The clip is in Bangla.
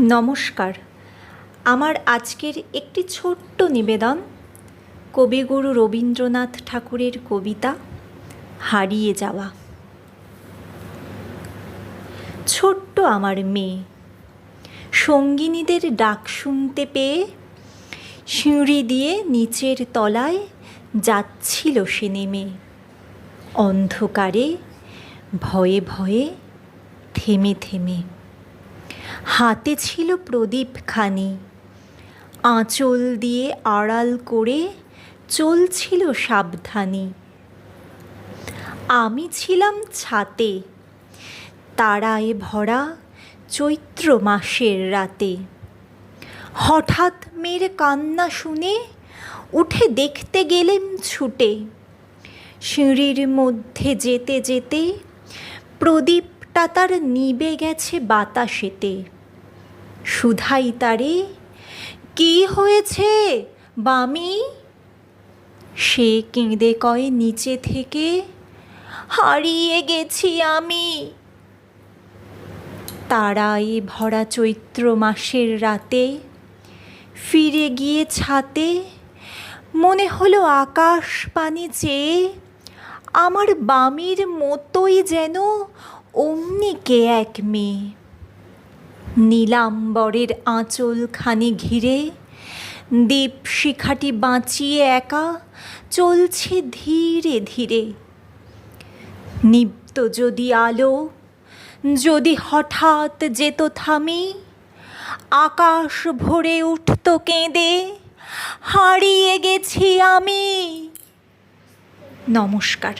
নমস্কার। আমার আজকের একটি ছোট্ট নিবেদন। কবিগুরু রবীন্দ্রনাথ ঠাকুরের কবিতা, হারিয়ে যাওয়া। ছোট্ট আমার মেয়ে, সঙ্গিনীদের ডাক শুনতে পেয়ে সিঁড়ি দিয়ে নিচের তলায় যাচ্ছিল সে নেমে। অন্ধকারে ভয়ে ভয়ে থেমে থেমে হাতে ছিল প্রদীপখানি আঁচল দিয়ে আড়াল করে চলছিল সাবধানী। আমি ছিলাম ছাতে, তারায় ভরা চৈত্র মাসের রাতে। হঠাৎ মেয়ের কান্না শুনে উঠে দেখতে গেলেম ছুটে। সিঁড়ির মধ্যে যেতে যেতে প্রদীপটা তার নিবে গেছে বাতাসেতে। সুধাই তারে, কি হয়েছে বামি? সে কেঁদে কয় নিচে থেকে, হারিয়ে গেছি আমি। তারায় ভরা চৈত্র মাসের রাতে ফিরে গিয়ে ছাতে, মনে হলো আকাশ পানে চেয়ে, আমার বামির মতোই যেন অমনি কে এক মেয়ে? নীলাম্বরের আঁচলখানি ঘিরে দীপ শিখাটি বাঁচিয়ে একা চলছে ধীরে ধীরে। নিপ্ত যদি আলো, যদি হঠাৎ যেত থামি, আকাশ ভরে উঠত কেঁদে, হারিয়ে গেছি আমি। নমস্কার।